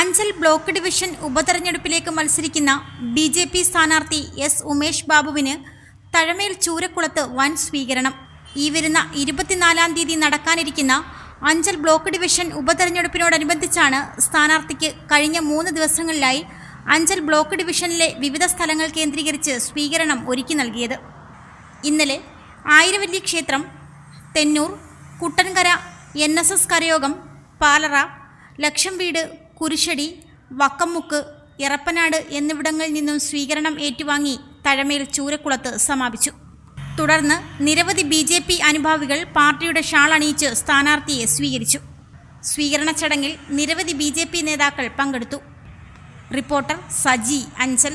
Anchal block division ഉപതെരഞ്ഞെടുപ്പിലേക്ക് മത്സരിക്കുന്ന B J P സ്ഥാനാർത്ഥി എസ് ഉമേഷ് ബാബുവിന് തഴമേൽ ചൂരക്കുളത്ത് വൻ സ്വീകരണം. ഈ വരുന്ന ഇരുപത്തിനാലാം തീയതി നടക്കാനിരിക്കുന്ന അഞ്ചൽ ബ്ലോക്ക് ഡിവിഷൻ ഉപതെരഞ്ഞെടുപ്പിനോടനുബന്ധിച്ചാണ് സ്ഥാനാർത്ഥിക്ക് കഴിഞ്ഞ മൂന്ന് ദിവസങ്ങളിലായി അഞ്ചൽ ബ്ലോക്ക് ഡിവിഷനിലെ വിവിധ സ്ഥലങ്ങൾ കേന്ദ്രീകരിച്ച് സ്വീകരണം ഒരുക്കി നൽകിയത്. ഇന്നലെ ആയിരവല്ലി ക്ഷേത്രം Thennoor Kuttankara N S S കരയോഗം പാലറ ലക്ഷം വീട് കുരിശടി വക്കമുക്ക് ഇറപ്പനാട് എന്നിവിടങ്ങളിൽ നിന്നും സ്വീകരണം ഏറ്റുവാങ്ങി തഴമേൽ ചൂരക്കുളത്ത് സമാപിച്ചു. തുടർന്ന് നിരവധി ബി ജെ പി അനുഭാവികൾ പാർട്ടിയുടെ ഷാൾ അണിയിച്ച് സ്ഥാനാർത്ഥിയെ സ്വീകരിച്ചു. സ്വീകരണ ചടങ്ങിൽ നിരവധി ബി നേതാക്കൾ പങ്കെടുത്തു. റിപ്പോർട്ടർ സജി അഞ്ചൽ